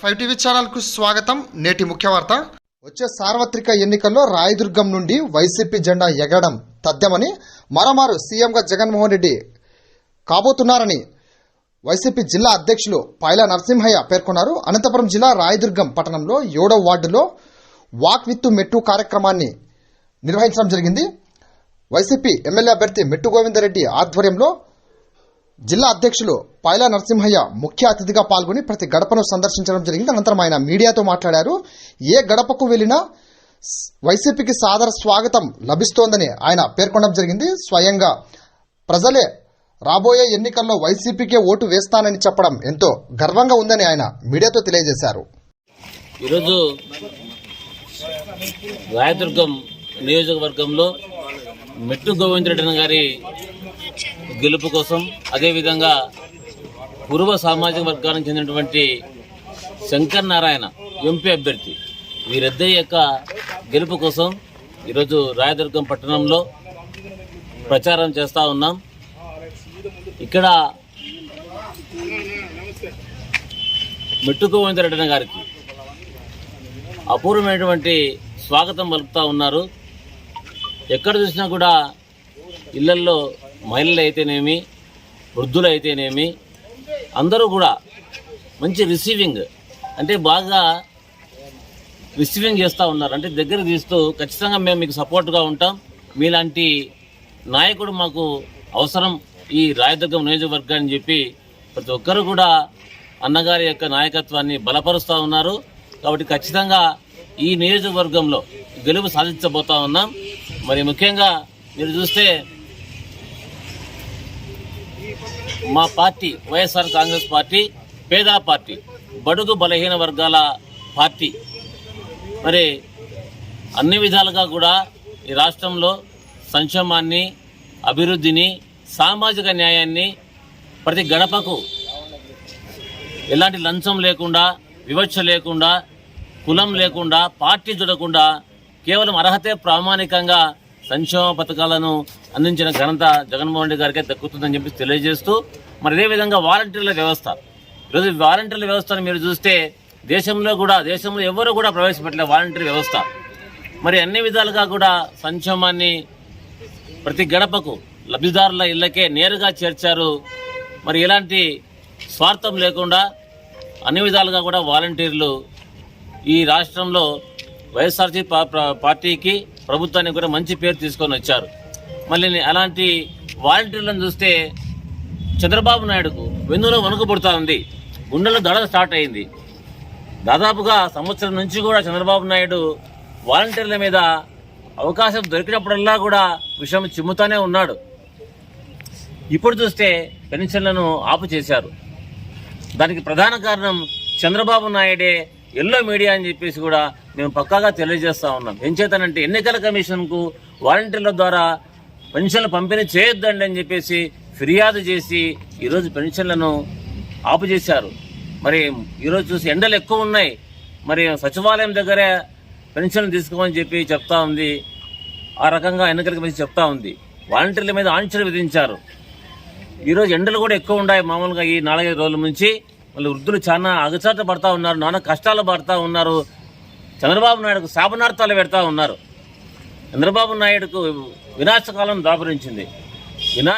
Five TV ఛానల్కు స్వాగతం. నేటి ముఖ్య వార్త. వచ్చే సార్వత్రిక ఎన్నికల్లో రాయదుర్గం నుండి వైసీపీ జెండా ఎగరడం తథ్యమని మరోమారు సీఎంగా జగన్మోహన్ రెడ్డి కాబోతున్నారని వైసీపీ జిల్లా అధ్యక్షులు పైల నరసింహయ్య పేర్కొన్నారు. అనంతపురం జిల్లా రాయదుర్గం పట్టణంలో ఏడో వార్డులో వాక్ విత్ మెట్టు కార్యక్రమాన్ని నిర్వహించడం జరిగింది. వైసీపీ ఎమ్మెల్యే అభ్యర్థి మెట్టు గోవిందరెడ్డి ఆధ్వర్యంలో జిల్లా అధ్యక్షులు పైలా నరసింహయ్య ముఖ్య అతిథిగా పాల్గొని ప్రతి గడపను సందర్శించడం జరిగింది. అనంతరం ఆయన మీడియాతో మాట్లాడారు. ఏ గడపకు వెళ్ళినా వైసీపీకి సాదర స్వాగతం లభిస్తోందని ఆయన పేర్కొనడం జరిగింది. స్వయంగా ప్రజలే రాబోయే ఎన్నికల్లో వైసీపీకే ఓటు వేస్తానని చెప్పడం ఎంతో గర్వంగా ఉందని ఆయన మీడియాతో తెలియజేశారు. ఈరోజు రాయదుర్గం నియోజకవర్గంలో మెట్టు గోవిందరెడ్డి గారి గెలుపు కోసం అదేవిధంగా పూర్వ సామాజిక వర్గానికి చెందినటువంటి శంకర్ నారాయణ ఎంపీ అభ్యర్థి. వీరిద్దరి యొక్క గెలుపు కోసం ఈరోజు రాయదుర్గం పట్టణంలో ప్రచారం చేస్తూ ఉన్నాం. ఇక్కడ మెట్టుకు వెంకటరెడ్డి గారికి అపూర్వమైనటువంటి స్వాగతం పలుకుతూ ఉన్నారు. ఎక్కడ చూసినా కూడా ఇళ్ళల్లో మహిళలు అయితేనేమి వృద్ధులు అయితేనేమి అందరూ కూడా మంచి రిసీవింగ్ అంటే బాగా రిసీవింగ్ చేస్తూ ఉన్నారు. అంటే దగ్గర తీస్తూ ఖచ్చితంగా మేము మీకు సపోర్ట్గా ఉంటాం. మీలాంటి నాయకుడు మాకు అవసరం ఈ రాయదుర్గం నియోజకవర్గాన్ని చెప్పి ప్రతి ఒక్కరు కూడా అన్నగారి యొక్క నాయకత్వాన్ని బలపరుస్తూ ఉన్నారు. కాబట్టి ఖచ్చితంగా ఈ నియోజకవర్గంలో గెలుపు సాధించబోతా ఉన్నాం. మరి ముఖ్యంగా మీరు చూస్తే మా పార్టీ వైఎస్ఆర్ కాంగ్రెస్ పార్టీ పేద పార్టీ బడుగు బలహీన వర్గాల పార్టీ. మరి అన్ని విధాలుగా కూడా ఈ రాష్ట్రంలో సంక్షేమాన్ని అభివృద్ధిని సామాజిక న్యాయాన్ని ప్రతి గడపకు ఎలాంటి లంచం లేకుండా వివక్ష లేకుండా కులం లేకుండా పార్టీ చూడకుండా కేవలం అర్హతే ప్రామాణికంగా సంక్షేమ పథకాలను అందించిన ఘనత జగన్మోహన్ రెడ్డి గారికే దక్కుతుందని చెప్పి తెలియజేస్తూ మరి అదేవిధంగా వాలంటీర్ల వ్యవస్థ. ఈరోజు వాలంటీర్ల వ్యవస్థను మీరు చూస్తే దేశంలో కూడా దేశంలో ఎవరు కూడా ప్రవేశపెట్టలేదు వాలంటీర్ వ్యవస్థ. మరి అన్ని విధాలుగా కూడా సంక్షేమాన్ని ప్రతి గడపకు లబ్ధిదారుల ఇళ్ళకే నేరుగా చేర్చారు. మరి ఎలాంటి స్వార్థం లేకుండా అన్ని విధాలుగా కూడా వాలంటీర్లు ఈ రాష్ట్రంలో వైఎస్ఆర్సీ పార్టీకి ప్రభుత్వానికి కూడా మంచి పేరు తీసుకొని వచ్చారు. మళ్ళీ అలాంటి వాలంటీర్లను చూస్తే చంద్రబాబు నాయుడుకు వెన్నులో వణుకు ఉంది. గుండెలో దడ స్టార్ట్ అయింది. దాదాపుగా సంవత్సరం నుంచి కూడా చంద్రబాబు నాయుడు వాలంటీర్ల మీద అవకాశం దొరికినప్పుడల్లా కూడా విషయం చిమ్ముతానే ఉన్నాడు. ఇప్పుడు చూస్తే పెన్షన్లను ఆపు చేశారు దానికి ప్రధాన కారణం చంద్రబాబు నాయుడే ఎల్లో మీడియా అని చెప్పేసి కూడా మేము పక్కాగా తెలియజేస్తూ ఉన్నాం. ఏం చేతనంటే ఎన్నికల కమిషన్కు వాలంటీర్ల ద్వారా పెన్షన్లు పంపిణీ చేయొద్దండి అని చెప్పేసి ఫిర్యాదు చేసి ఈరోజు పెన్షన్లను ఆపు చేశారు. మరి ఈరోజు చూసి ఎండలు ఎక్కువ ఉన్నాయి. మరి సచివాలయం దగ్గరే పెన్షన్లు తీసుకోమని చెప్పి చెప్తా ఉంది. ఆ రకంగా ఎన్నికల కమిషన్ చెప్తా ఉంది. వాలంటీర్ల మీద ఆంక్షలు విధించారు. ఈరోజు ఎండలు కూడా ఎక్కువ ఉన్నాయి మామూలుగా ఈ నాలుగైదు రోజుల నుంచి. వాళ్ళు వృద్ధులు చాలా అగచాట పడతా ఉన్నారు నానా కష్టాలు పడతా ఉన్నారు. చంద్రబాబు నాయుడుకు శాపనార్థాలు పెడతా ఉన్నారు. చంద్రబాబు నాయుడుకు వినాశకాలం దాపురించింది.